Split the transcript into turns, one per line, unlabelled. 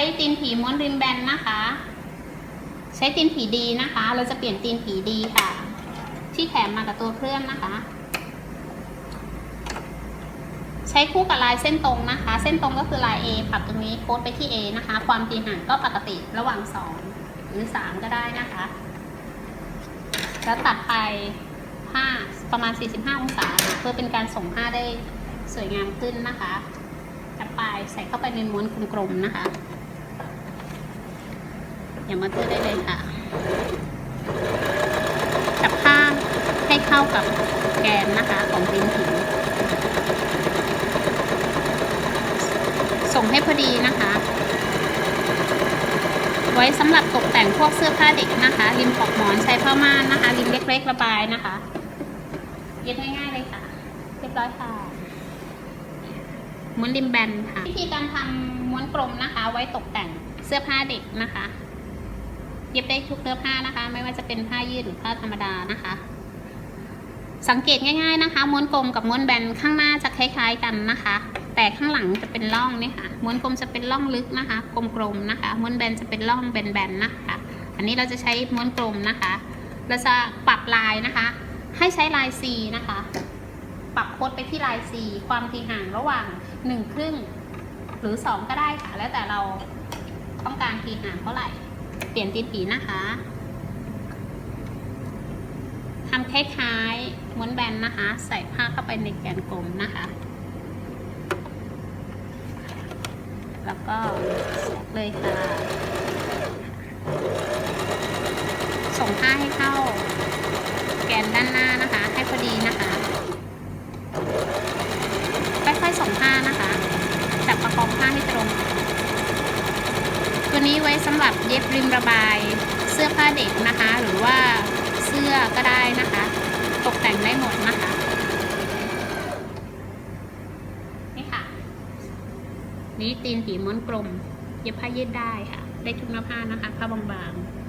ใช้ตีนผีม้วนริมแบนนะคะ ใช้ตีนผีดีนะคะ เราจะเปลี่ยนตีนผีดีค่ะ ที่แถมมากับตัวเครื่องนะคะ ใช้คู่กับลายเส้นตรงนะคะ เส้นตรงก็คือลาย A ปรับตรงนี้โค้ดไปที่ A นะคะ ความถี่ห่างก็ปกติระหว่าง 2 หรือ 3 ก็ได้นะคะ แล้วตัดไปผ้าประมาณ 45 องศา เพื่อเป็นการส่งผ้าได้สวยงามขึ้นนะคะตัดไปใส่เข้าไปในม้วนกลมๆนะคะ อย่ามาเตอได้เลยค่ะจับผ้าให้เข้ากับแกนนะคะของตีนผีส่งให้พอดีนะคะ ไว้สำหรับตกแต่งพวกเสื้อผ้าเด็กนะคะ ริมปลอกหมอนใช้ผ้าม่านนะคะ ริมเล็กๆระบายนะคะ เย็บง่ายๆเลยค่ะ เรียบร้อยค่ะม้วนริมแบนค่ะ วิธีการทำม้วนกลมนะคะ ไว้ตกแต่งเสื้อผ้าเด็กนะคะ เย็บได้ทุกเนื้อผ้านะคะ ไม่ว่าจะเป็นผ้ายืดหรือผ้าธรรมดานะคะ สังเกตง่าย ๆนะคะ ม้วนกลมกับม้วนแบนข้างหน้าจะคล้ายๆกันนะคะ แต่ข้างหลังจะเป็นร่องนี่ค่ะ ม้วนกลมจะเป็นร่องลึกนะคะ กลมๆนะคะ ม้วนแบนจะเป็นร่องแบนๆนะคะ อันนี้เราจะใช้ม้วนกลมนะคะ เราจะปรับลายนะคะ ให้ใช้ลาย C นะคะ ปรับโค้ดไปที่ลาย C ความถี่ห่างระหว่าง1ครึ่งหรือ 2 ก็ได้ค่ะ แล้วแต่เราต้องการถี่ห่างเท่าไหร่ เปลี่ยนตีนผีนะคะทำคล้ายๆม้วนแบนนะคะ ใส่ผ้าเข้าไปในแกนกลมนะคะ แล้วก็เสียเลยค่ะ ส่งผ้าให้เข้าแกนด้านหน้านะคะ ให้พอดีนะคะ ค่อยๆส่งผ้านะคะ จับประคองผ้าให้ตรง ตัวนี้ไว้สำหรับเย็บริมระบายเสื้อผ้าเด็กนะคะ หรือว่าเสื้อก็ได้นะคะ ตกแต่งได้หมดนะคะนี่ค่ะ นี่ตีนผีม้วนกลม เย็บผ้ายืดได้ค่ะ ได้ทุกหน้าผ้านะคะ ผ้าบางๆ